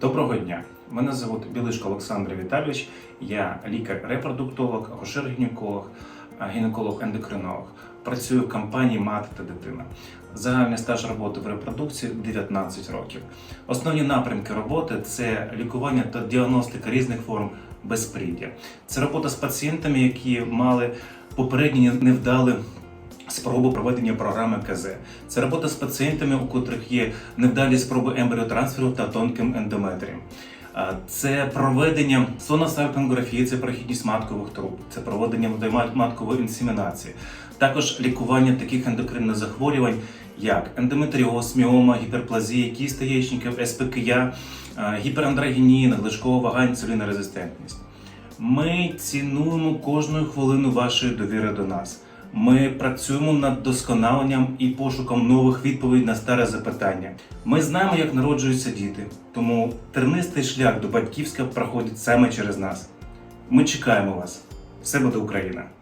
Доброго дня. Мене звуть Білишко Олександр Віталійович. Я лікар-репродуктолог, акушер-гінеколог, гінеколог-ендокринолог. Працюю в компанії Мати та дитина. Загальний стаж роботи в репродукції 19 років. Основні напрямки роботи це лікування та діагностика різних форм безпліддя. Це робота з пацієнтами, які мали попередні невдалі спроби проведення програми КЗ. Це робота з пацієнтами, у котрих є невдалі спроби ембріотрансферу та тонким ендометрієм. Це проведення соносальпінграфії, це прохідність маткових труб, це проведення маткової інсемінації, також лікування таких ендокринних захворювань, як ендометріоз, міома, гіперплазія, кісти яєчників, СПКЯ, гіперандрогенія, надлишкова вага, інсулінорезистентність. Ми цінуємо кожну хвилину вашої довіри до нас. Ми працюємо над досконаленням і пошуком нових відповідей на старе запитання. Ми знаємо, як народжуються діти, тому тернистий шлях до батьківська проходить саме через нас. Ми чекаємо вас. Все буде Україна!